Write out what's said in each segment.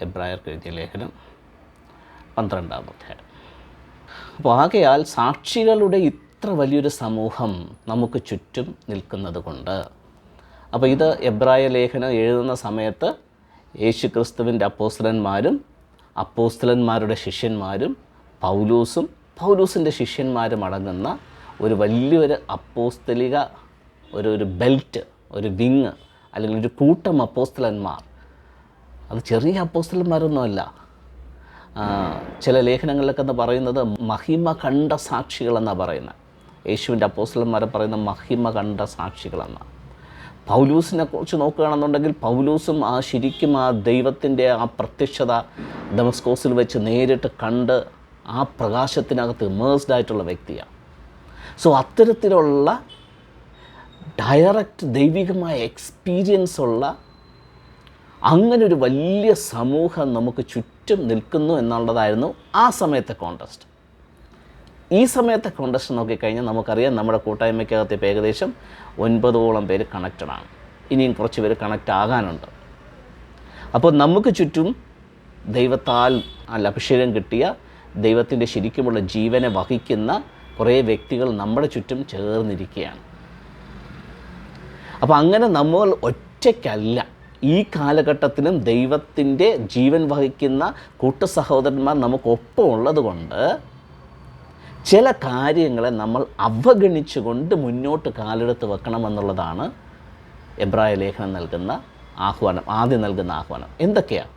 എബ്രായർക്ക് എഴുതിയ ലേഖനം പന്ത്രണ്ടാം അധ്യായം. അപ്പോൾ ആകയാൽ സാക്ഷികളുടെ ഇത്ര വലിയൊരു സമൂഹം നമുക്ക് ചുറ്റും നിൽക്കുന്നത് കൊണ്ട് അപ്പോൾ ഇത് എബ്രായ ലേഖനം എഴുതുന്ന സമയത്ത് യേശു ക്രിസ്തുവിന്റെ അപ്പോസ്തലന്മാരും അപ്പോസ്തലന്മാരുടെ ശിഷ്യന്മാരും പൗലൂസും പൗലൂസിന്റെ ശിഷ്യന്മാരും അടങ്ങുന്ന ഒരു വലിയൊരു അപ്പോസ്തലിക ഒരു ഒരു ബെൽറ്റ് ഒരു വിങ് അല്ലെങ്കിൽ ഒരു കൂട്ടം അപ്പോസ്തലന്മാർ അത് ചെറിയ അപ്പോസ്തലന്മാരൊന്നുമല്ല അല്ല ചില ലേഖനങ്ങളിലൊക്കെ എന്ന് പറയുന്നത് മഹിമ കണ്ട സാക്ഷികളെന്നാണ് പറയുന്നത്. യേശുവിന്റെ അപ്പോസ്തലന്മാരെ പറയുന്ന മഹിമ കണ്ട സാക്ഷികളെന്നാണ് പൗലൂസിനെ കുറിച്ച് നോക്കുകയാണെന്നുണ്ടെങ്കിൽ പൗലൂസും ആ ശരിക്കും ആ ദൈവത്തിന്റെ ആ പ്രത്യക്ഷത ഡെമസ്കോസിൽ വെച്ച് നേരിട്ട് കണ്ട് ആ പ്രകാശത്തിനകത്ത് ഇമേഴ്സ്ഡ് ആയിട്ടുള്ള വ്യക്തിയാണ്. സോ അത്തരത്തിലുള്ള ഡയറക്റ്റ് ദൈവികമായ എക്സ്പീരിയൻസ് ഉള്ള അങ്ങനെ ഒരു വലിയ സമൂഹം നമുക്ക് ചുറ്റും നിൽക്കുന്നു എന്നുള്ളതായിരുന്നു ആ സമയത്തെ കോണ്ടസ്റ്റ് ഈ സമയത്തെ കോണ്ടസ്റ്റ് നോക്കിക്കഴിഞ്ഞാൽ നമുക്കറിയാം നമ്മുടെ കൂട്ടായ്മയ്ക്കകത്ത് ഇപ്പോൾ ഏകദേശം ഒൻപതോളം പേര് കണക്റ്റഡ് ആണ് ഇനിയും കുറച്ച് പേര് കണക്റ്റ് ആകാനുണ്ട് അപ്പോൾ നമുക്ക് ചുറ്റും ദൈവത്താൽ അല്ല അഭിഷേകം കിട്ടിയ ദൈവത്തിന്റെ ശരിക്കുമുള്ള ജീവനെ വഹിക്കുന്ന കുറേ വ്യക്തികൾ നമ്മുടെ ചുറ്റും ചേർന്നിരിക്കുകയാണ്. അപ്പോൾ അങ്ങനെ നമ്മൾ ഒറ്റയ്ക്കല്ല. ഈ കാലഘട്ടത്തിലും ദൈവത്തിന്റെ ജീവൻ വഹിക്കുന്ന കൂട്ട സഹോദരന്മാർ നമുക്കൊപ്പം ഉള്ളത് കൊണ്ട് ചില കാര്യങ്ങളെ നമ്മൾ അവഗണിച്ചുകൊണ്ട് മുന്നോട്ട് കാലെടുത്ത് വെക്കണമെന്നുള്ളതാണ് എബ്രായ ലേഖനം നൽകുന്ന ആഹ്വാനം ആദ്യം നൽകുന്ന ആഹ്വാനം. എന്തൊക്കെയാണ്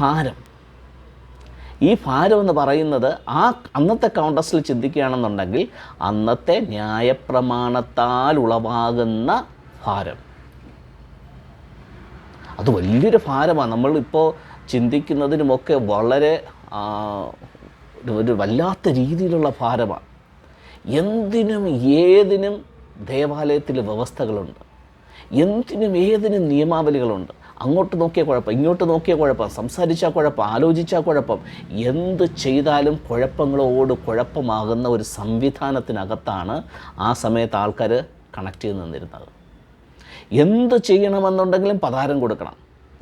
ഭാരം. ഈ ഭാരം എന്ന് പറയുന്നത് ആ അന്നത്തെ കൗണ്ടസിൽ ചിന്തിക്കുകയാണെന്നുണ്ടെങ്കിൽ അന്നത്തെ ന്യായപ്രമാണത്താൽ ഉളവാകുന്ന ഭാരം. അത് വലിയൊരു ഭാരമാണ്. നമ്മളിപ്പോൾ ചിന്തിക്കുന്നതിനുമൊക്കെ വളരെ ഒരു- വല്ലാത്ത രീതിയിലുള്ള ഭാരമാണ്. എന്തിനും ഏതിനും ദേവാലയത്തിൽ വ്യവസ്ഥകളുണ്ട്. എന്തിനും ഏതിനും നിയമാവലികളുണ്ട്. അങ്ങോട്ട് നോക്കിയ കുഴപ്പം ഇങ്ങോട്ട് നോക്കിയ കുഴപ്പം സംസാരിച്ചാൽ കുഴപ്പം ആലോചിച്ചാൽ കുഴപ്പം. എന്ത് ചെയ്താലും കുഴപ്പങ്ങളോട് കുഴപ്പമാകുന്ന ഒരു സംവിധാനത്തിനകത്താണ് ആ സമയത്ത് ആൾക്കാർ കണക്ട് ചെയ്ത് നിന്നിരുന്നത്. എന്ത് ചെയ്യണമെന്നുണ്ടെങ്കിലും പതാരം കൊടുക്കണം.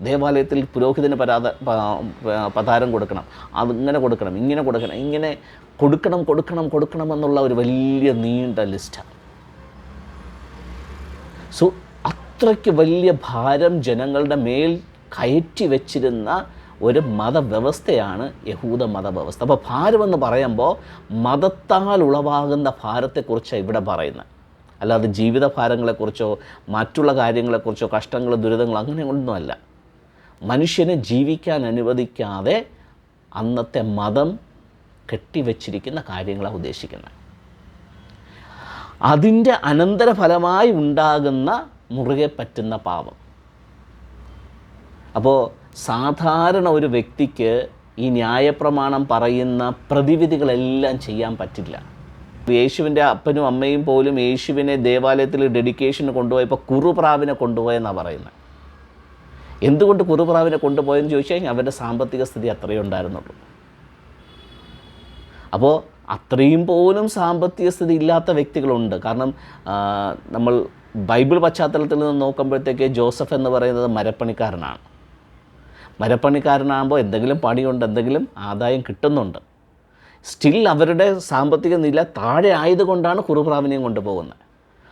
ദേവാലയത്തിൽ പുരോഹിതന് പരാത പതാരം കൊടുക്കണം. അതിങ്ങനെ കൊടുക്കണം ഇങ്ങനെ കൊടുക്കണം ഇങ്ങനെ കൊടുക്കണം കൊടുക്കണം കൊടുക്കണം എന്നുള്ള ഒരു വലിയ നീണ്ട ലിസ്റ്റാണ് സോ അത്രയ്ക്ക് വലിയ ഭാരം ജനങ്ങളുടെ മേൽ കയറ്റി വെച്ചിരുന്ന ഒരു മതവ്യവസ്ഥയാണ് യഹൂദ മതവ്യവസ്ഥ. അപ്പോൾ ഭാരമെന്ന് പറയുമ്പോൾ മതത്താൽ ഉളവാകുന്ന ഭാരത്തെക്കുറിച്ചാണ് ഇവിടെ പറയുന്നത്. അല്ലാതെ ജീവിത ഭാരങ്ങളെക്കുറിച്ചോ മറ്റുള്ള കാര്യങ്ങളെക്കുറിച്ചോ കഷ്ടങ്ങൾ ദുരിതങ്ങൾ അങ്ങനെ ഒന്നുമല്ല. മനുഷ്യനെ ജീവിക്കാൻ അനുവദിക്കാതെ അന്നത്തെ മതം കെട്ടിവെച്ചിരിക്കുന്ന കാര്യങ്ങളാണ് ഉദ്ദേശിക്കുന്നത്. അതിന്റെ അനന്തരഫലമായി ഉണ്ടാകുന്ന മുറുകെ പറ്റുന്ന പാപം. അപ്പോൾ സാധാരണ ഒരു വ്യക്തിക്ക് ഈ ന്യായപ്രമാണം പറയുന്ന പ്രതിവിധികളെല്ലാം ചെയ്യാൻ പറ്റില്ല. യേശുവിന്റെ അപ്പനും അമ്മയും പോലും യേശുവിനെ ദേവാലയത്തിൽ ഡെഡിക്കേഷന് കൊണ്ടുപോയപ്പോൾ കുറുപ്രാവിനെ കൊണ്ടുപോയെന്നാണ് പറയുന്നത്. എന്തുകൊണ്ട് കുറുപ്രാവിനെ കൊണ്ടുപോയെന്ന് ചോദിച്ചു കഴിഞ്ഞാൽ അവരുടെ സാമ്പത്തിക സ്ഥിതി അത്രയേ ഉണ്ടായിരുന്നുള്ളൂ. അപ്പോൾ അത്രയും പോലും സാമ്പത്തിക സ്ഥിതി ഇല്ലാത്ത വ്യക്തികളുണ്ട്. കാരണം നമ്മൾ ബൈബിൾ പശ്ചാത്തലത്തിൽ നിന്ന് നോക്കുമ്പോഴത്തേക്ക് ജോസഫ് എന്ന് പറയുന്നത് മരപ്പണിക്കാരനാണ്. മരപ്പണിക്കാരനാകുമ്പോൾ എന്തെങ്കിലും പണിയുണ്ട് എന്തെങ്കിലും ആദായം കിട്ടുന്നുണ്ട്. സ്റ്റിൽ അവരുടെ സാമ്പത്തിക നില താഴെ ആയതുകൊണ്ടാണ് കുറുപ്രാവിനെയും കൊണ്ടുപോകുന്നത്.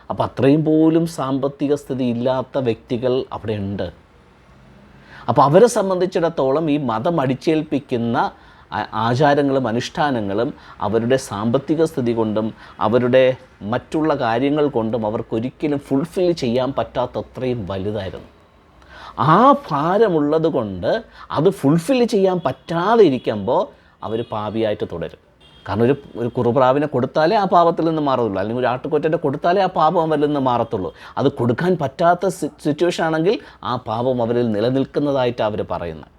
അപ്പോൾ അത്രയും പോലും സാമ്പത്തിക സ്ഥിതി ഇല്ലാത്ത വ്യക്തികൾ അവിടെ ഉണ്ട് അപ്പോൾ അവരെ സംബന്ധിച്ചിടത്തോളം ഈ മതം അടിച്ചേൽപ്പിക്കുന്ന ആചാരങ്ങളും അനുഷ്ഠാനങ്ങളും അവരുടെ സാമ്പത്തിക സ്ഥിതി കൊണ്ടും അവരുടെ മറ്റുള്ള കാര്യങ്ങൾ കൊണ്ടും അവർക്കൊരിക്കലും ഫുൾഫിൽ ചെയ്യാൻ പറ്റാത്തത്രയും വലുതായിരുന്നു. ആ ഭാരമുള്ളത് കൊണ്ട് അത് ഫുൾഫിൽ ചെയ്യാൻ പറ്റാതെ ഇരിക്കുമ്പോൾ അവർ പാപിയായിട്ട് തുടരും. കാരണം ഒരു ഒരു കുറുപ്രാവിനെ കൊടുത്താലേ ആ പാപത്തിൽ നിന്ന് മാറത്തുള്ളൂ. അല്ലെങ്കിൽ ഒരു ആട്ടുകൊറ്റന്റെ കൊടുത്താലേ ആ പാപം അവരിൽ നിന്ന് മാറത്തുള്ളൂ. അത് കൊടുക്കാൻ പറ്റാത്ത സിറ്റുവേഷൻ ആണെങ്കിൽ ആ പാപം അവരിൽ നിലനിൽക്കുന്നതായിട്ട് അവർ പറയുന്നത്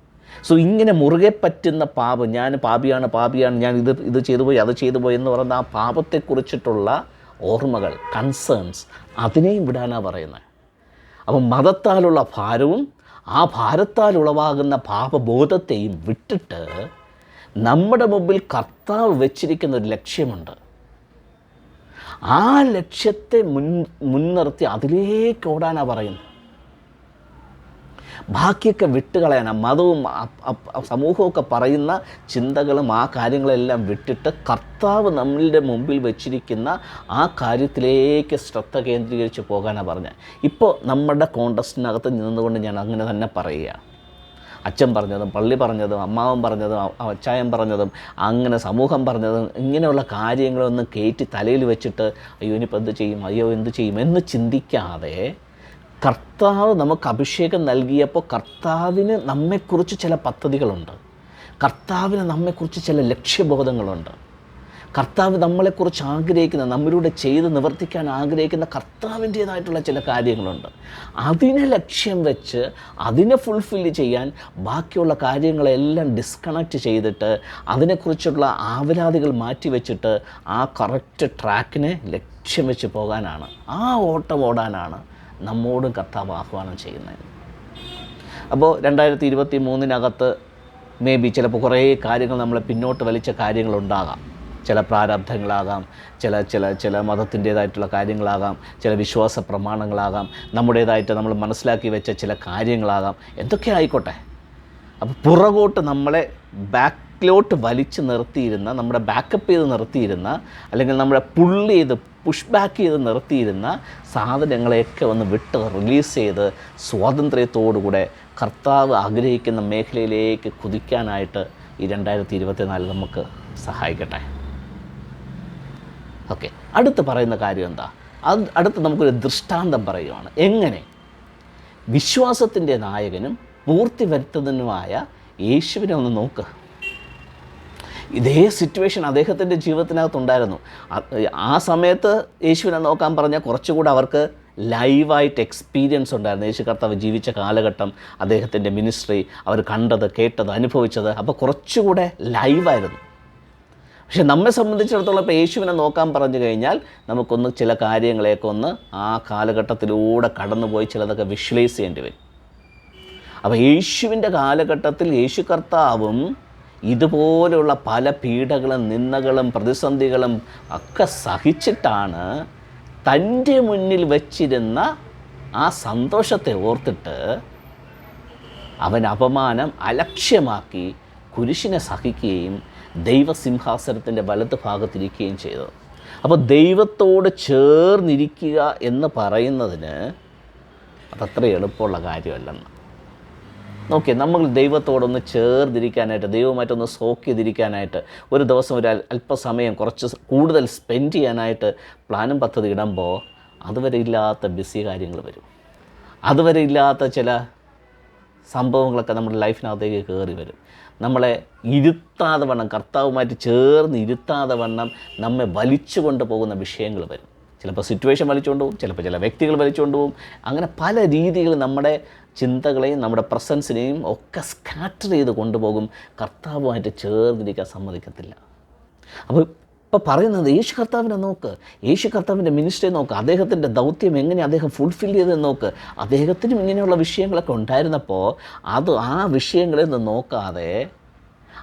സോ ഇങ്ങനെ മുറുകെ പറ്റുന്ന പാപം ഞാൻ പാപിയാണ് പാപിയാണ് ഞാൻ ഇത് ഇത് ചെയ്തു പോയി അത് ചെയ്തു പോയി എന്ന് പറയുന്ന ആ പാപത്തെക്കുറിച്ചിട്ടുള്ള ഓർമ്മകൾ കൺസേൺസ് അതിനെയും വിടാനാണ് പറയുന്നത്. അപ്പം മതത്താലുള്ള ഭാരവും ആ ഭാരത്താൽ ഉളവാകുന്ന പാപബോധത്തെയും വിട്ടിട്ട് നമ്മുടെ മുമ്പിൽ കർത്താവ് വെച്ചിരിക്കുന്ന ഒരു ലക്ഷ്യമുണ്ട്. ആ ലക്ഷ്യത്തെ മുൻ മുൻനിർത്തി അതിലേക്ക് ഓടാനാണ് പറയുന്നത്. ബാക്കിയൊക്കെ വിട്ടുകളയാനാ. മതവും സമൂഹമൊക്കെ പറയുന്ന ചിന്തകളും ആ കാര്യങ്ങളെല്ലാം വിട്ടിട്ട് കർത്താവ് നമ്മളുടെ മുമ്പിൽ വെച്ചിരിക്കുന്ന ആ കാര്യത്തിലേക്ക് ശ്രദ്ധ കേന്ദ്രീകരിച്ച് പോകാനാണ് പറഞ്ഞത്. ഇപ്പോൾ നമ്മുടെ കോണ്ടസ്റ്റിനകത്ത് നിന്നുകൊണ്ട് ഞാൻ അങ്ങനെ തന്നെ പറയുക അച്ഛൻ പറഞ്ഞതും പള്ളി പറഞ്ഞതും അമ്മാവൻ പറഞ്ഞതും അച്ചായം പറഞ്ഞതും അങ്ങനെ സമൂഹം പറഞ്ഞതും ഇങ്ങനെയുള്ള കാര്യങ്ങളൊന്നും കയറ്റി തലയിൽ വെച്ചിട്ട് അയ്യോ ഇനിയിപ്പോൾ എന്ത് ചെയ്യും? അയ്യോ എന്ത് ചെയ്യും? എന്ന് ചിന്തിക്കാതെ കർത്താവ് നമുക്ക് അഭിഷേകം നൽകിയപ്പോൾ കർത്താവിന് നമ്മെക്കുറിച്ച് ചില പദ്ധതികളുണ്ട്. കർത്താവിന് നമ്മെക്കുറിച്ച് ചില ലക്ഷ്യബോധങ്ങളുണ്ട്. കർത്താവ് നമ്മളെക്കുറിച്ച് ആഗ്രഹിക്കുന്ന നമ്മളിലൂടെ ചെയ്ത് നിവർത്തിക്കാൻ ആഗ്രഹിക്കുന്ന കർത്താവിന്റേതായിട്ടുള്ള ചില കാര്യങ്ങളുണ്ട്. അതിനെ ലക്ഷ്യം വെച്ച് അതിനെ ഫുൾഫില്ല് ചെയ്യാൻ ബാക്കിയുള്ള കാര്യങ്ങളെല്ലാം ഡിസ്കണക്റ്റ് ചെയ്തിട്ട് അതിനെക്കുറിച്ചുള്ള ആവലാതികൾ മാറ്റി വെച്ചിട്ട് ആ കറക്റ്റ് ട്രാക്കിനെ ലക്ഷ്യം വെച്ച് പോകാനാണ്. ആ ഓട്ടം ഓടാനാണ് നമ്മോടും കർത്താവ് ആഹ്വാനം ചെയ്യുന്നത്. അപ്പോൾ രണ്ടായിരത്തി ഇരുപത്തി മൂന്നിനകത്ത് മേ ബി ചിലപ്പോൾ കുറേ കാര്യങ്ങൾ നമ്മളെ പിന്നോട്ട് വലിച്ച കാര്യങ്ങളുണ്ടാകാം. ചില പ്രാരബ്ധങ്ങളാകാം ചില ചില ചില മതത്തിന്റേതായിട്ടുള്ള കാര്യങ്ങളാകാം ചില വിശ്വാസ പ്രമാണങ്ങളാകാം നമ്മുടേതായിട്ട് നമ്മൾ മനസ്സിലാക്കി വെച്ച ചില കാര്യങ്ങളാകാം. എന്തൊക്കെ ആയിക്കോട്ടെ? അപ്പോൾ പുറകോട്ട് നമ്മളെ ബാക്കിലോട്ട് വലിച്ചു നിർത്തിയിരുന്ന നമ്മുടെ ബാക്കപ്പ് ചെയ്ത് നിർത്തിയിരുന്ന അല്ലെങ്കിൽ നമ്മുടെ പുള്ളി ചെയ്ത് പുഷ് ബാക്ക് ചെയ്ത് നിർത്തിയിരുന്ന സാധനങ്ങളെയൊക്കെ ഒന്ന് വിട്ട് റിലീസ് ചെയ്ത് സ്വാതന്ത്ര്യത്തോടുകൂടെ കർത്താവ് ആഗ്രഹിക്കുന്ന മേഖലയിലേക്ക് കുതിക്കാനായിട്ട് ഈ രണ്ടായിരത്തി ഇരുപത്തിനാല് നമുക്ക് സഹായിക്കട്ടെ. ഓക്കെ. അടുത്ത് പറയുന്ന കാര്യം എന്താ? അത് അടുത്ത് നമുക്കൊരു ദൃഷ്ടാന്തം പറയുകയാണ് എങ്ങനെ? വിശ്വാസത്തിന്റെ നായകനും പൂർത്തി വരുത്തുന്നതിനുമായ യേശുവിനെ ഒന്ന് നോക്ക്. ഇതേ സിറ്റുവേഷൻ അദ്ദേഹത്തിന്റെ ജീവിതത്തിനകത്തുണ്ടായിരുന്നു. ആ സമയത്ത് യേശുവിനെ നോക്കാൻ പറഞ്ഞാൽ കുറച്ചുകൂടെ അവർക്ക് ലൈവായിട്ട് എക്സ്പീരിയൻസ് ഉണ്ടായിരുന്നു. യേശു കർത്താവ് ജീവിച്ച കാലഘട്ടം അദ്ദേഹത്തിന്റെ മിനിസ്ട്രി അവർ കണ്ടത് കേട്ടത് അനുഭവിച്ചത് അപ്പോൾ കുറച്ചുകൂടെ ലൈവായിരുന്നു പക്ഷെ നമ്മെ സംബന്ധിച്ചിടത്തോളം ഇപ്പോൾ യേശുവിനെ നോക്കാൻ പറഞ്ഞു കഴിഞ്ഞാൽ നമുക്കൊന്ന് ചില കാര്യങ്ങളെയൊക്കെ ഒന്ന് ആ കാലഘട്ടത്തിലൂടെ കടന്നുപോയി ചിലതൊക്കെ വിഷ്വലൈസ് ചെയ്യേണ്ടി വരും. അപ്പോൾ യേശുവിന്റെ കാലഘട്ടത്തിൽ യേശു കർത്താവും ഇതുപോലെയുള്ള പല പീഡകളും നിന്നകളും പ്രതിസന്ധികളും ഒക്കെ സഹിച്ചിട്ടാണ് തന്റെ മുന്നിൽ വച്ചിരുന്ന ആ സന്തോഷത്തെ ഓർത്തിട്ട് അവൻ അപമാനം അലക്ഷ്യമാക്കി കുരിശിനെ സഹിക്കുകയും ദൈവസിംഹാസനത്തിന്റെ വലത്ത് ഭാഗത്തിരിക്കുകയും ചെയ്തത് അപ്പോൾ ദൈവത്തോട് ചേർന്നിരിക്കുക എന്ന് പറയുന്നതിന് അതത്ര എളുപ്പമുള്ള കാര്യമല്ലെന്ന്. നോക്കിയേ നമ്മൾ ദൈവത്തോടൊന്ന് ചേർന്നിരിക്കാനായിട്ട് ദൈവമായിട്ടൊന്ന് സോക്ക് ചെയ്തിരിക്കാനായിട്ട് ഒരു ദിവസം ഒരു അല്പസമയം കുറച്ച് കൂടുതൽ സ്പെൻഡ് ചെയ്യാനായിട്ട് പ്ലാനും പദ്ധതി ഇടുമ്പോൾ അതുവരെ ഇല്ലാത്ത ബിസി കാര്യങ്ങൾ വരും. അതുവരെ ഇല്ലാത്ത ചില സംഭവങ്ങളൊക്കെ നമ്മുടെ ലൈഫിനകത്തേക്ക് കയറി വരും. നമ്മളെ ഇരുത്താതെ വണ്ണം കർത്താവുമായിട്ട് ചേർന്ന് ഇരുത്താതെ വണ്ണം നമ്മെ വലിച്ചു കൊണ്ടുപോകുന്ന വിഷയങ്ങൾ വരും. ചിലപ്പോൾ സിറ്റുവേഷൻ വലിച്ചുകൊണ്ട് പോകും ചിലപ്പോൾ ചില വ്യക്തികൾ വലിച്ചുകൊണ്ട് പോകും. അങ്ങനെ പല രീതിയിൽ നമ്മുടെ ചിന്തകളെയും നമ്മുടെ പ്രസൻസിനെയും ഒക്കെ സ്കാറ്റർ ചെയ്ത് കൊണ്ടുപോകും. കർത്താവുമായിട്ട് ചേർന്നിരിക്കാൻ സമ്മതിക്കത്തില്ല. അപ്പോൾ ഇപ്പോൾ പറയുന്നത് യേശു കർത്താവിനെ നോക്ക് യേശു കർത്താവിന്റെ മിനിസ്റ്ററെ നോക്ക് അദ്ദേഹത്തിന്റെ ദൗത്യം എങ്ങനെ അദ്ദേഹം ഫുൾഫിൽ ചെയ്തെന്ന് നോക്ക്. അദ്ദേഹത്തിനും ഇങ്ങനെയുള്ള വിഷയങ്ങളൊക്കെ ഉണ്ടായിരുന്നപ്പോൾ അത് ആ വിഷയങ്ങളിൽ നിന്ന് നോക്കാതെ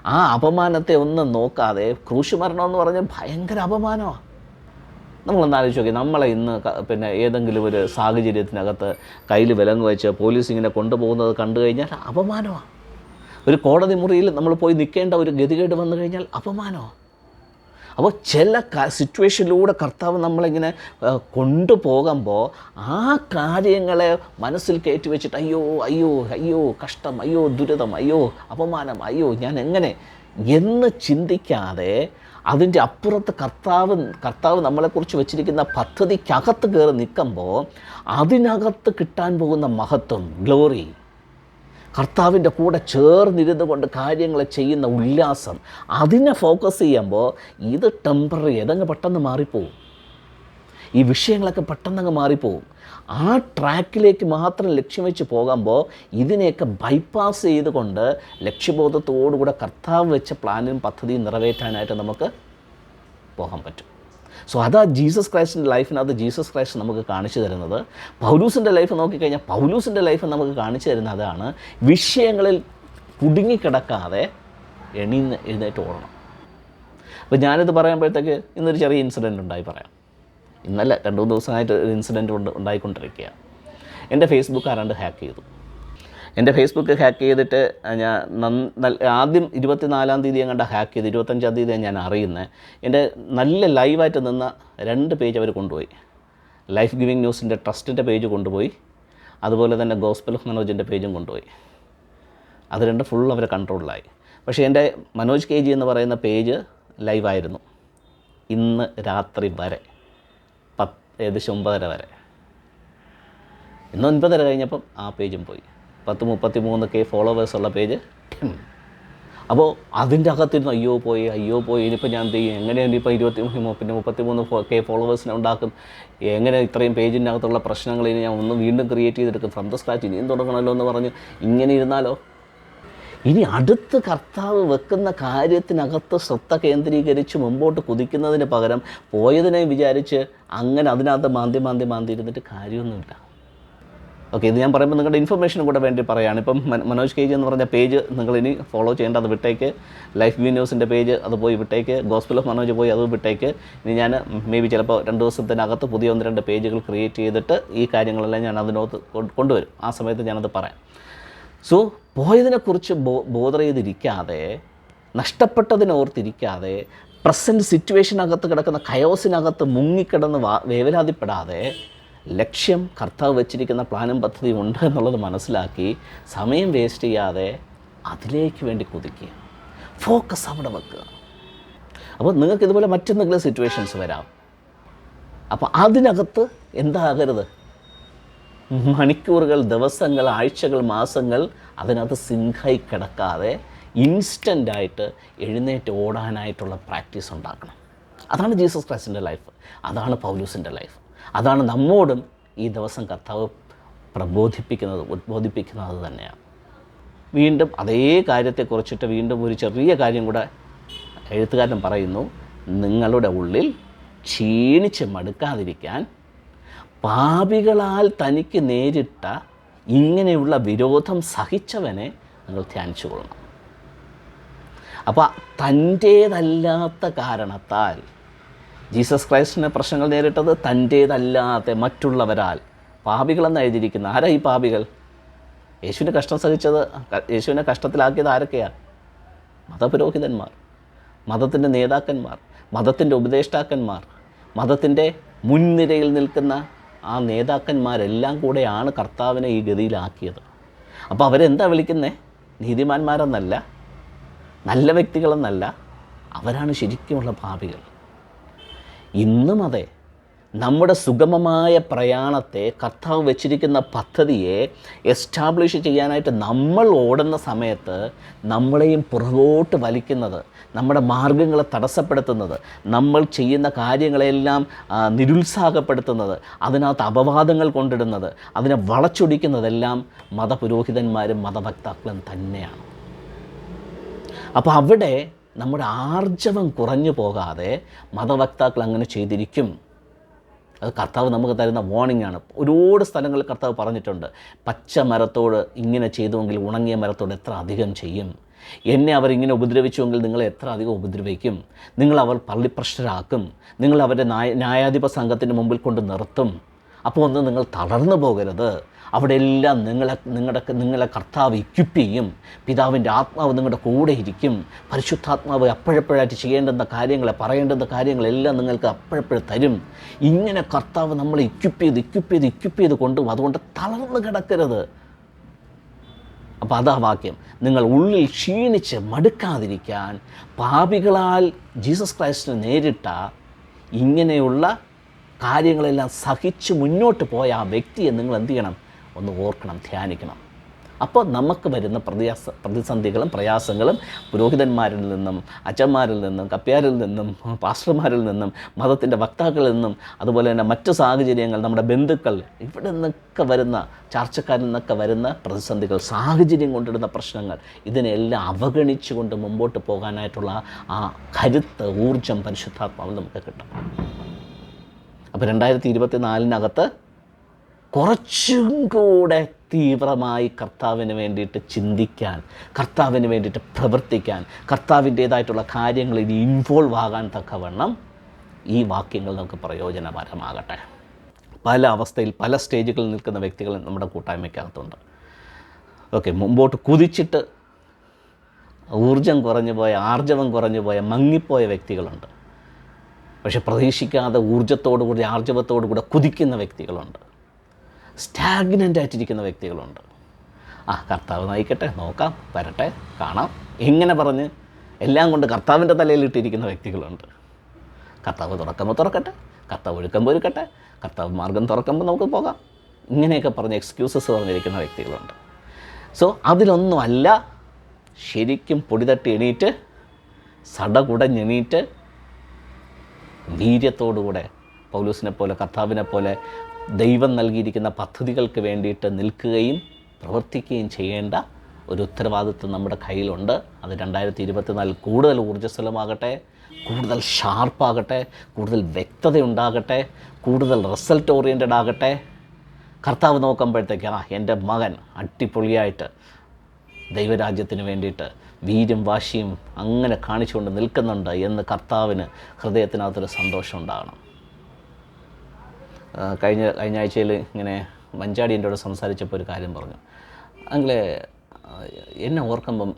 ആ അപമാനത്തെ ഒന്നും നോക്കാതെ ക്രൂശ് മരണം എന്ന് പറഞ്ഞാൽ ഭയങ്കര അപമാനമാണ് നമ്മളൊന്ന് ആലോചിച്ച് നോക്കി നമ്മളെ ഇന്ന് പിന്നെ ഏതെങ്കിലും ഒരു സാഹചര്യത്തിനകത്ത് കയ്യിൽ വിലങ്ങ് വെച്ച് പോലീസ് ഇങ്ങനെ കൊണ്ടുപോകുന്നത് കണ്ടു കഴിഞ്ഞാൽ അപമാനമാണ് ഒരു കോടതി മുറിയിൽ നമ്മൾ പോയി നിൽക്കേണ്ട ഒരു ഗതികേട് വന്നു കഴിഞ്ഞാൽ അപമാനമാണ് അപ്പോൾ ചില സിറ്റുവേഷനിലൂടെ കർത്താവ് നമ്മളിങ്ങനെ കൊണ്ടുപോകുമ്പോൾ ആ കാര്യങ്ങളെ മനസ്സിൽ കയറ്റി വെച്ചിട്ട് അയ്യോ അയ്യോ അയ്യോ കഷ്ടം അയ്യോ ദുരിതം അയ്യോ അപമാനം അയ്യോ ഞാൻ എങ്ങനെ? എന്ന് ചിന്തിക്കാതെ അതിന്റെ അപ്പുറത്ത് കർത്താവ് കർത്താവ് നമ്മളെക്കുറിച്ച് വെച്ചിരിക്കുന്ന പദ്ധതിക്കകത്ത് കയറി നിൽക്കുമ്പോൾ അതിനകത്ത് കിട്ടാൻ പോകുന്ന മഹത്വം ഗ്ലോറി. കർത്താവിന്റെ കൂടെ ചേർന്നിരുന്നു കൊണ്ട് കാര്യങ്ങൾ ചെയ്യുന്ന ഉല്ലാസം അതിനെ ഫോക്കസ് ചെയ്യുമ്പോൾ ഇത് ടെമ്പററി അതങ്ങ് പെട്ടെന്ന് മാറിപ്പോവും. ഈ വിഷയങ്ങളൊക്കെ പെട്ടെന്നങ്ങ് മാറിപ്പോവും. ആ ട്രാക്കിലേക്ക് മാത്രം ലക്ഷ്യം വെച്ച് പോകുമ്പോൾ ഇതിനെയൊക്കെ ബൈപ്പാസ് ചെയ്തുകൊണ്ട് ലക്ഷ്യബോധത്തോടുകൂടെ കർത്താവ് വെച്ച പ്ലാനും പദ്ധതിയും നിറവേറ്റാനായിട്ട് നമുക്ക് പോകാൻ പറ്റും. സോ അതാ ജീസസ് ക്രൈസ്റ്റിന്റെ ലൈഫിനകത്ത് ജീസസ് ക്രൈസ്റ്റ് നമുക്ക് കാണിച്ചു തരുന്നത്. പൗലൂസിന്റെ ലൈഫ് നോക്കിക്കഴിഞ്ഞാൽ പൗലൂസിന്റെ ലൈഫ് നമുക്ക് കാണിച്ചു തരുന്ന അതാണ് വിഷയങ്ങളിൽ കുടുങ്ങിക്കിടക്കാതെ എണീന്ന് എഴുന്നേറ്റ് ഓടണം. അപ്പോൾ ഞാനിത് പറയുമ്പോഴത്തേക്ക് ഇന്നൊരു ചെറിയ ഇൻസിഡന്റ് ഉണ്ടായി പറയാം. ഇന്നലെ രണ്ട് മൂന്ന് ദിവസമായിട്ട് ഒരു ഇൻസിഡന്റ് ഉണ്ട് ഉണ്ടായിക്കൊണ്ടിരിക്കുകയാണ്. എന്റെ ഫേസ്ബുക്ക് ആരാണ്ട് ഹാക്ക് ചെയ്തു. എന്റെ ഫേസ്ബുക്ക് ഹാക്ക് ചെയ്തിട്ട് ഞാൻ ആദ്യം ഇരുപത്തിനാലാം തീയതി കണ്ട ഹാക്ക് ചെയ്ത് ഇരുപത്തഞ്ചാം തീയതിയാണ് ഞാൻ അറിയുന്നത് എന്റെ നല്ല ലൈവായിട്ട് നിന്ന രണ്ട് പേജ് അവർ കൊണ്ടുപോയി. ലൈഫ് ഗിവിങ് ന്യൂസിന്റെ ട്രസ്റ്റിന്റെ പേജ് കൊണ്ടുപോയി. അതുപോലെ തന്നെ ഗോസ്പൽ ഓഫ് മനോജിന്റെ പേജും കൊണ്ടുപോയി. അത് രണ്ട് ഫുൾ അവർ കൺട്രോളിലായി പക്ഷേ എന്റെ മനോജ് കെ ജി എന്ന് പറയുന്ന പേജ് ലൈവായിരുന്നു ഇന്ന് രാത്രി വരെ. പത്ത് ഏകദേശം ഒമ്പതര വരെ. ഇന്ന് ഒൻപതര കഴിഞ്ഞപ്പം ആ പേജും പോയി. പത്ത് മുപ്പത്തി മൂന്ന് കെ ഫോളോവേഴ്സ് ഉള്ള പേജ്. അപ്പോൾ അതിന്റെ അകത്തിരുന്ന് അയ്യോ പോയി അയ്യോ പോയി ഇനിയിപ്പോൾ ഞാൻ ചെയ്യും? എങ്ങനെയാണ് ഇപ്പോൾ ഇരുപത്തി പിന്നെ മുപ്പത്തി മൂന്ന് കെ ഫോളോവേഴ്സിനെ ഉണ്ടാക്കും? എങ്ങനെ ഇത്രയും പേജിന്റെ അകത്തുള്ള പ്രശ്നങ്ങൾ ഇനി ഞാൻ ഒന്ന് വീണ്ടും ക്രിയേറ്റ് ചെയ്തെടുക്കും ഫ്രം ദ സ്ക്രാച്ച് ഇനിയും തുടങ്ങണമല്ലോ എന്ന് പറഞ്ഞ് ഇങ്ങനെ ഇരുന്നാലോ? ഇനി അടുത്ത് കർത്താവ് വെക്കുന്ന കാര്യത്തിനകത്ത് ശ്രദ്ധ കേന്ദ്രീകരിച്ച് മുമ്പോട്ട് കുതിക്കുന്നതിന് പകരം പോയതിനെ വിചാരിച്ച് അങ്ങനെ അതിനകത്ത് മാന്തി മാന്തി മാന്തി ഇരുന്നിട്ട് കാര്യമൊന്നുമില്ല. ഓക്കെ ഇത് ഞാൻ പറയുമ്പോൾ നിങ്ങളുടെ ഇൻഫർമേഷനും കൂടെ വേണ്ടി പറയുകയാണ് ഇപ്പം മനോജ് കെ ജി എന്ന് പറഞ്ഞ പേജ് നിങ്ങൾ ഇനി ഫോളോ ചെയ്യേണ്ട അത് വിട്ടേക്ക് ലൈഫ് വ്യൂ ന്യൂസിന്റെ പേജ് അത് പോയി വിട്ടേക്ക്. ഗോസ്പിൽ ഓഫ് മനോജ് പോയി അത് വിട്ടേക്ക്. ഇനി ഞാൻ മേ ബി ചിലപ്പോൾ രണ്ട് ദിവസത്തിനകത്ത് പുതിയ ഒന്ന് രണ്ട് പേജുകൾ ക്രിയേറ്റ് ചെയ്തിട്ട് ഈ കാര്യങ്ങളെല്ലാം ഞാൻ അതിനകത്ത് കൊണ്ടുവരും. ആ സമയത്ത് ഞാനത് പറയാം. സോ പോയതിനെക്കുറിച്ച് ബോ ബോധർ ചെയ്തിരിക്കാതെ നഷ്ടപ്പെട്ടതിനോർത്തിരിക്കാതെ പ്രസന്റ് സിറ്റുവേഷനകത്ത് കിടക്കുന്ന കയോസിനകത്ത് മുങ്ങിക്കിടന്ന് വേവലാതിപ്പെടാതെ ലക്ഷ്യം കർത്താവ് വെച്ചിരിക്കുന്ന പ്ലാനും പദ്ധതിയും ഉണ്ട് എന്നുള്ളത് മനസ്സിലാക്കി സമയം വേസ്റ്റ് ചെയ്യാതെ അതിലേക്ക് വേണ്ടി കുതിക്കുക. ഫോക്കസ് അവിടെ വെക്കുക. അപ്പോൾ നിങ്ങൾക്ക് ഇതുപോലെ മറ്റെന്തെങ്കിലും സിറ്റുവേഷൻസ് വരാം. അപ്പോൾ അതിനകത്ത് എന്താകരുത്? മണിക്കൂറുകൾ ദിവസങ്ങൾ ആഴ്ചകൾ മാസങ്ങൾ അതിനകത്ത് സിങ്കായി കിടക്കാതെ ഇൻസ്റ്റന്റായിട്ട് എഴുന്നേറ്റ് ഓടാനായിട്ടുള്ള പ്രാക്ടീസ് ഉണ്ടാക്കണം. അതാണ് ജീസസ് ക്രൈസ്റ്റിന്റെ ലൈഫ് അതാണ് പൗലൂസിന്റെ ലൈഫ് അതാണ് നമ്മോടും ഈ ദിവസം കർത്താവ് പ്രബോധിപ്പിക്കുന്നത് ഉദ്ബോധിപ്പിക്കുന്നത് തന്നെയാണ്. വീണ്ടും അതേ കാര്യത്തെക്കുറിച്ചിട്ട് വീണ്ടും ഒരു ചെറിയ കാര്യം കൂടെ എഴുത്തുകാരൻ പറയുന്നു നിങ്ങളുടെ ഉള്ളിൽ ക്ഷീണിച്ച് മടുക്കാതിരിക്കാൻ പാപികളാൽ തനിക്ക് നേരിട്ട ഇങ്ങനെയുള്ള വിരോധം സഹിച്ചവനെ നിങ്ങൾ ധ്യാനിച്ചു കൊള്ളണം അപ്പോൾ തന്റേതല്ലാത്ത കാരണത്താൽ ജീസസ് ക്രൈസ്റ്റിന് പ്രശ്നങ്ങൾ നേരിട്ടത് തന്റേതല്ലാതെ മറ്റുള്ളവരാൽ. പാപികളെന്ന് എഴുതിയിരിക്കുന്ന ആരാ ഈ പാപികൾ? യേശുവിന് കഷ്ടം സഹിച്ചത് യേശുവിനെ കഷ്ടത്തിലാക്കിയത് ആരൊക്കെയാണ് മതപുരോഹിതന്മാർ മതത്തിന്റെ നേതാക്കന്മാർ മതത്തിന്റെ ഉപദേഷ്ടാക്കന്മാർ മതത്തിന്റെ മുൻനിരയിൽ നിൽക്കുന്ന ആ നേതാക്കന്മാരെല്ലാം കൂടെയാണ് കർത്താവിനെ ഈ ഗതിയിലാക്കിയത്. അപ്പോൾ അവരെന്താ വിളിക്കുന്നത് നീതിമാന്മാരെന്നല്ല നല്ല വ്യക്തികളെന്നല്ല അവരാണ് ശരിക്കുമുള്ള ഭാവികൾ ഇന്നും അതെ. നമ്മുടെ സുഗമമായ പ്രയാണത്തെ കർത്താവ് വെച്ചിരിക്കുന്ന പദ്ധതിയെ എസ്റ്റാബ്ലിഷ് ചെയ്യാനായിട്ട് നമ്മൾ ഓടുന്ന സമയത്ത് നമ്മളെയും പുറകോട്ട് വലിക്കുന്നത് നമ്മുടെ മാർഗങ്ങളെ തടസ്സപ്പെടുത്തുന്നത് നമ്മൾ ചെയ്യുന്ന കാര്യങ്ങളെല്ലാം നിരുത്സാഹപ്പെടുത്തുന്നത് അതിനകത്ത് അപവാദങ്ങൾ കൊണ്ടിടുന്നത് അതിനെ വളച്ചൊടിക്കുന്നതെല്ലാം മതപുരോഹിതന്മാരും മതഭക്താക്കളും തന്നെയാണ്. അപ്പോൾ അവിടെ നമ്മുടെ ആർജവം കുറഞ്ഞു പോകാതെ മതവക്താക്കൾ അങ്ങനെ ചെയ്തിരിക്കും. അത് കർത്താവ് നമുക്ക് തരുന്ന വാർണിംഗ് ആണ്. ഒരുപാട് സ്ഥലങ്ങളിൽ കർത്താവ് പറഞ്ഞിട്ടുണ്ട് പച്ച മരത്തോട് ഇങ്ങനെ ചെയ്തുവെങ്കിൽ ഉണങ്ങിയ മരത്തോട് എത്ര അധികം ചെയ്യും? എന്നെ അവർ ഇങ്ങനെ ഉപദ്രവിച്ചുവെങ്കിൽ നിങ്ങളെ എത്ര അധികം ഉപദ്രവിക്കും? നിങ്ങൾ അവർ പള്ളിപ്രശ്നരാക്കും. നിങ്ങൾ അവരുടെ ന്യായാധിപ സംഘത്തിന്റെ മുമ്പിൽ കൊണ്ട് നിർത്തും. അപ്പോൾ ഒന്ന് നിങ്ങൾ തളർന്നു പോകരുത്. അവിടെ എല്ലാം നിങ്ങളെ നിങ്ങളുടെ നിങ്ങളെ കർത്താവ് ഇക്വിപ്പ് ചെയ്യും. പിതാവിന്റെ ആത്മാവ് നിങ്ങളുടെ കൂടെ ഇരിക്കും. പരിശുദ്ധാത്മാവ് അപ്പോഴപ്പോഴായിട്ട് ചെയ്യേണ്ടുന്ന കാര്യങ്ങളെ പറയേണ്ടുന്ന കാര്യങ്ങളെല്ലാം നിങ്ങൾക്ക് അപ്പോഴപ്പോഴും തരും. ഇങ്ങനെ കർത്താവ് നമ്മളെ ഇക്വിപ്പ് ചെയ്ത് ഇക്വിപ്പ് ചെയ്ത് ഇക്വിപ്പ് ചെയ്ത് കൊണ്ടും അതുകൊണ്ട് തളർന്നു കിടക്കരുത്. അപ്പോൾ അതാ വാക്യം. നിങ്ങൾ ഉള്ളിൽ ക്ഷീണിച്ച് മടുക്കാതിരിക്കാൻ പാപികളാൽ ജീസസ് ക്രൈസ്റ്റിനെ നേരിട്ട ഇങ്ങനെയുള്ള കാര്യങ്ങളെല്ലാം സഹിച്ച് മുന്നോട്ട് പോയ ആ വ്യക്തിയെ നിങ്ങൾ എന്ത് ചെയ്യണം? ഒന്ന് ഓർക്കണം ധ്യാനിക്കണം. അപ്പോൾ നമുക്ക് വരുന്ന പ്രതിയാസ പ്രതിസന്ധികളും പ്രയാസങ്ങളും പുരോഹിതന്മാരിൽ നിന്നും അച്ഛന്മാരിൽ നിന്നും കപ്പ്യാരിൽ നിന്നും പാസ്റ്റർമാരിൽ നിന്നും മതത്തിന്റെ വക്താക്കളിൽ നിന്നും അതുപോലെ തന്നെ മറ്റു സാഹചര്യങ്ങൾ നമ്മുടെ ബന്ധുക്കൾ ഇവിടെ നിന്നൊക്കെ വരുന്ന ചർച്ചക്കാരിൽ നിന്നൊക്കെ വരുന്ന പ്രതിസന്ധികൾ സാഹചര്യം കൊണ്ടിടുന്ന പ്രശ്നങ്ങൾ ഇതിനെല്ലാം അവഗണിച്ചുകൊണ്ട് മുമ്പോട്ട് പോകാനായിട്ടുള്ള ആ കരുത്ത് ഊർജം പരിശുദ്ധാത്മാവ് നമുക്ക് കിട്ടും അപ്പോൾ രണ്ടായിരത്തി ഇരുപത്തി നാലിനകത്ത് കുറച്ചും കൂടെ തീവ്രമായി കർത്താവിന് വേണ്ടിയിട്ട് ചിന്തിക്കാൻ കർത്താവിന് വേണ്ടിയിട്ട് പ്രവർത്തിക്കാൻ കർത്താവിന്റേതായിട്ടുള്ള കാര്യങ്ങളിൽ ഇൻവോൾവ് ആകാൻ തക്കവണ്ണം ഈ വാക്യങ്ങൾ നമുക്ക് പ്രയോജനപരമാകട്ടെ. പല അവസ്ഥയിൽ പല സ്റ്റേജുകളിൽ നിൽക്കുന്ന വ്യക്തികൾ നമ്മുടെ കൂട്ടായ്മയ്ക്കകത്തുണ്ട്. ഓക്കെ മുമ്പോട്ട് കുതിച്ചിട്ട് ഊർജം കുറഞ്ഞു പോയ ആർജവം കുറഞ്ഞു പോയ മങ്ങിപ്പോയ വ്യക്തികളുണ്ട്. പക്ഷെ പ്രതീക്ഷിക്കാതെ ഊർജത്തോടുകൂടി ആർജവത്തോടുകൂടി കുതിക്കുന്ന വ്യക്തികളുണ്ട്. സ്റ്റാഗ്നന്റ് ആയിട്ടിരിക്കുന്ന വ്യക്തികളുണ്ട്. ആ കർത്താവ് നയിക്കട്ടെ നോക്കാം വരട്ടെ കാണാം. ഇങ്ങനെ പറഞ്ഞ് എല്ലാം കൊണ്ട് കർത്താവിന്റെ തലയിലിട്ടിരിക്കുന്ന വ്യക്തികളുണ്ട്. കർത്താവ് തുറക്കുമ്പോൾ തുറക്കട്ടെ കർത്താവ് ഒഴുക്കുമ്പോൾ ഒരുക്കട്ടെ കർത്താവ് മാർഗം തുറക്കുമ്പോൾ നമുക്ക് പോകാം. ഇങ്ങനെയൊക്കെ പറഞ്ഞ് എക്സ്ക്യൂസസ് പറഞ്ഞിരിക്കുന്ന വ്യക്തികളുണ്ട്. സോ അതിലൊന്നുമല്ല ശരിക്കും പൊടിതട്ടി എണീറ്റ് സടകുടഞ്ഞെണീറ്റ് വീര്യത്തോടുകൂടെ പൗലൂസിനെ പോലെ കർത്താവിനെ പോലെ ദൈവം നൽകിയിരിക്കുന്ന പദ്ധതികൾക്ക് വേണ്ടിയിട്ട് നിൽക്കുകയും പ്രവർത്തിക്കുകയും ചെയ്യേണ്ട ഒരു ഉത്തരവാദിത്വം നമ്മുടെ കയ്യിലുണ്ട്. അത് രണ്ടായിരത്തി ഇരുപത്തിനാലിൽ കൂടുതൽ ഊർജസ്വലമാകട്ടെ കൂടുതൽ ഷാർപ്പാകട്ടെ കൂടുതൽ വ്യക്തത ഉണ്ടാകട്ടെ കൂടുതൽ റിസൾട്ട് ഓറിയന്റഡ് ആകട്ടെ. കർത്താവ് നോക്കുമ്പോഴത്തേക്ക് ആ എന്റെ മകൻ അടിപൊളിയായിട്ട് ദൈവരാജ്യത്തിന് വേണ്ടിയിട്ട് വീര്യം വാശിയും അങ്ങനെ കാണിച്ചുകൊണ്ട് നിൽക്കുന്നുണ്ട് എന്ന് കർത്താവിന് ഹൃദയത്തിനകത്തൊരു സന്തോഷം ഉണ്ടാകണം. കഴിഞ്ഞ കഴിഞ്ഞ ആഴ്ചയിൽ ഇങ്ങനെ മഞ്ചാടി എന്റെ സംസാരിച്ചപ്പോൾ ഒരു കാര്യം പറഞ്ഞു. അങ്ങളെ ആ, എന്നെ ഓർക്കുമ്പം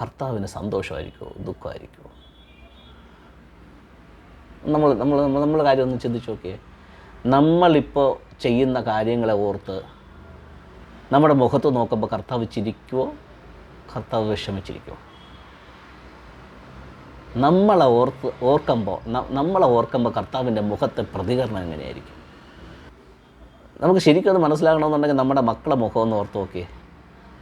കർത്താവിന് സന്തോഷമായിരിക്കുമോ ദുഃഖമായിരിക്കുമോ നമ്മൾ നമ്മൾ നമ്മൾ കാര്യം ഒന്ന് ചിന്തിച്ച് നോക്കിയേ. നമ്മളിപ്പോൾ ചെയ്യുന്ന കാര്യങ്ങളെ ഓർത്ത് നമ്മുടെ മുഖത്ത് നോക്കുമ്പോൾ കർത്താവ് ചിരിക്കുമോ കർത്താവ് വിഷമിച്ചിരിക്കുമോ നമ്മളെ ഓർത്ത് ഓർക്കുമ്പോൾ നമ്മളെ ഓർക്കുമ്പോൾ കർത്താവിന്റെ മുഖത്തെ പ്രതികരണം എങ്ങനെയായിരിക്കും? നമുക്ക് ശരിക്കും അത് മനസ്സിലാകണമെന്നുണ്ടെങ്കിൽ നമ്മുടെ മക്കളെ മുഖം ഒന്ന് ഓർത്ത് നോക്കിയേ.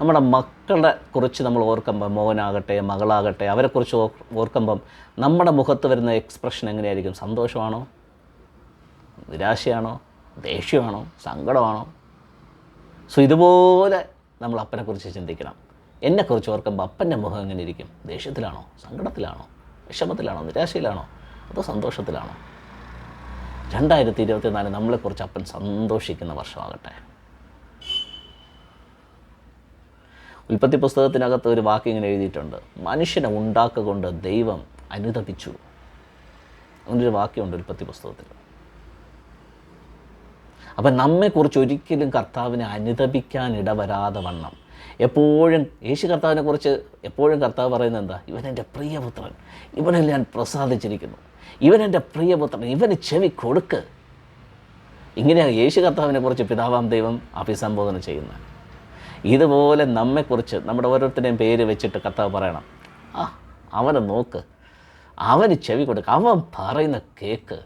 നമ്മുടെ മക്കളെ കുറിച്ച് നമ്മൾ ഓർക്കുമ്പം മോനാകട്ടെ മകളാകട്ടെ അവരെക്കുറിച്ച് ഓർ- ഓർക്കുമ്പം നമ്മുടെ മുഖത്ത് വരുന്ന എക്സ്പ്രഷൻ എങ്ങനെയായിരിക്കും? സന്തോഷമാണോ? നിരാശയാണോ? ദേഷ്യമാണോ? സങ്കടമാണോ? സോ ഇതുപോലെ നമ്മൾ അപ്പനെക്കുറിച്ച് ചിന്തിക്കണം. എന്നെക്കുറിച്ച് ഓർക്കുമ്പോൾ അപ്പന്റെ മുഖം എങ്ങനെ ഇരിക്കും? ദേഷ്യത്തിലാണോ? സങ്കടത്തിലാണോ? വിഷമത്തിലാണോ? നിരാശയിലാണോ? അതോ സന്തോഷത്തിലാണോ? രണ്ടായിരത്തി ഇരുപത്തിനാല് നമ്മളെക്കുറിച്ച് അപ്പൻ സന്തോഷിക്കുന്ന വർഷമാകട്ടെ. ഉൽപ്പത്തി പുസ്തകത്തിനകത്ത് ഒരു വാക്ക് ഇങ്ങനെ എഴുതിയിട്ടുണ്ട്. മനുഷ്യനെ ഉണ്ടാക്കുകൊണ്ട് ദൈവം അനുദപിച്ചു അങ്ങനൊരു വാക്യമുണ്ട് ഉൽപ്പത്തി പുസ്തകത്തിൽ. അപ്പം നമ്മെക്കുറിച്ച് ഒരിക്കലും കർത്താവിനെ അനുദപിക്കാൻ ഇടവരാതെ വണ്ണം. എപ്പോഴും യേശു കർത്താവിനെ കുറിച്ച് എപ്പോഴും കർത്താവ് പറയുന്നത് എന്താ? ഇവൻ പ്രിയപുത്രൻ. ഇവനെ ഞാൻ പ്രസാദിച്ചിരിക്കുന്നു. ഇവൻ എന്റെ പ്രിയപുത്രൻ ഇവന് ചെവി കൊടുക്ക്. ഇങ്ങനെയാണ് യേശു കർത്താവിനെ കുറിച്ച് പിതാവാം ദൈവം അഭിസംബോധന ചെയ്യുന്നത്. ഇതുപോലെ നമ്മെക്കുറിച്ച് നമ്മുടെ ഓരോരുത്തരുടെയും പേര് വെച്ചിട്ട് കർത്താവ് പറയണം. ആ അവനെ നോക്ക്. അവന് ചെവി കൊടുക്കുക അവൻ പറയുന്ന കേക്ക്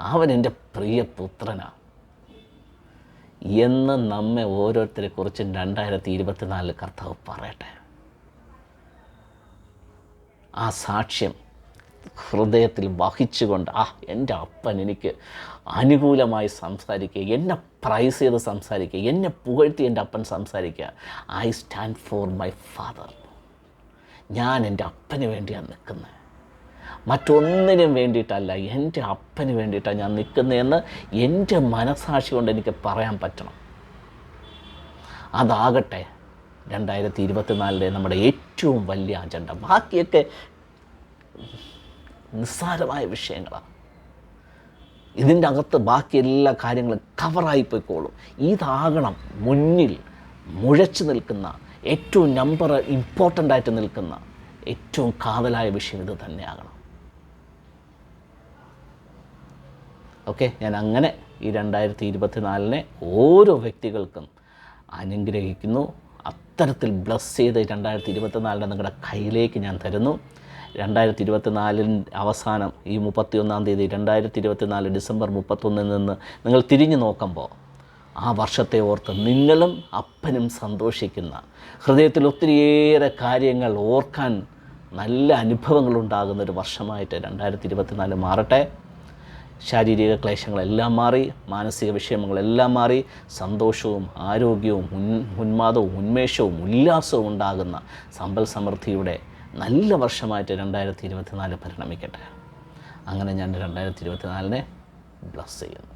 അവൻ എന്റെ പ്രിയപുത്രനാണ് എന്ന് നമ്മെ ഓരോരുത്തരെ കുറിച്ചും രണ്ടായിരത്തി ഇരുപത്തിനാലിൽ കർത്താവ് പറയട്ടെ. ആ സാക്ഷ്യം ഹൃദയത്തിൽ വഹിച്ചുകൊണ്ട് ആ എന്റെ അപ്പൻ എനിക്ക് അനുകൂലമായി സംസാരിക്കുക എന്നെ പ്രൈസ് ചെയ്ത് സംസാരിക്കുക എന്നെ പുകഴ്ത്തി എന്റെ അപ്പൻ സംസാരിക്കുക. I stand for my father ഞാൻ എന്റെ അപ്പന് വേണ്ടിയാണ് നിൽക്കുന്നത്. മറ്റൊന്നിനും വേണ്ടിയിട്ടല്ല എന്റെ അപ്പന് വേണ്ടിയിട്ടാണ് ഞാൻ നിൽക്കുന്നതെന്ന് എന്റെ മനസാക്ഷി കൊണ്ട് എനിക്ക് പറയാൻ പറ്റണം. അതാകട്ടെ രണ്ടായിരത്തി ഇരുപത്തിനാലിലെ നമ്മുടെ ഏറ്റവും വലിയ അജണ്ട ബാക്കിയൊക്കെ നിസ്സാരമായ വിഷയങ്ങളാണ്. ഇതിന്റെ അകത്ത് ബാക്കി എല്ലാ കാര്യങ്ങളും കവറായി പോയിക്കോളും. ഇതാകണം മുന്നിൽ മുഴച്ചു നിൽക്കുന്ന ഏറ്റവും നമ്പർ ഇമ്പോർട്ടന്റ് ആയിട്ട് നിൽക്കുന്ന ഏറ്റവും കാതലായ വിഷയം ഇത് തന്നെയാകണം. ഓക്കെ ഞാൻ അങ്ങനെ ഈ രണ്ടായിരത്തി ഇരുപത്തിനാലിനെ ഓരോ വ്യക്തികൾക്കും അനുഗ്രഹിക്കുന്നു. അത്തരത്തിൽ ബ്ലസ് ചെയ്ത് രണ്ടായിരത്തി ഇരുപത്തിനാലിനെ നിങ്ങളുടെ കയ്യിലേക്ക് ഞാൻ തരുന്നു. രണ്ടായിരത്തി ഇരുപത്തിനാലിന് അവസാനം ഈ മുപ്പത്തിയൊന്നാം തീയതി രണ്ടായിരത്തി ഇരുപത്തിനാല് ഡിസംബർ മുപ്പത്തൊന്നിൽ നിന്ന് നിങ്ങൾ തിരിഞ്ഞു നോക്കുമ്പോൾ ആ വർഷത്തെ ഓർത്ത് നിങ്ങളും അപ്പനും സന്തോഷിക്കുന്ന ഹൃദയത്തിൽ ഒത്തിരിയേറെ കാര്യങ്ങൾ ഓർക്കാൻ നല്ല അനുഭവങ്ങളുണ്ടാകുന്ന ഒരു വർഷമായിട്ട് രണ്ടായിരത്തി ഇരുപത്തിനാല് മാറട്ടെ. ശാരീരിക ക്ലേശങ്ങളെല്ലാം മാറി മാനസിക വിഷയങ്ങളെല്ലാം മാറി സന്തോഷവും ആരോഗ്യവും ഉൻ ഉന്മാദവും ഉന്മേഷവും ഉല്ലാസവും ഉണ്ടാകുന്ന സമ്പൽ സമൃദ്ധിയുടെ നല്ല വർഷമായിട്ട് രണ്ടായിരത്തി ഇരുപത്തിനാല് പരിണമിക്കട്ടെ. അങ്ങനെ ഞാൻ രണ്ടായിരത്തി ഇരുപത്തിനാലിനെ ബ്ലസ് ചെയ്യുന്നു.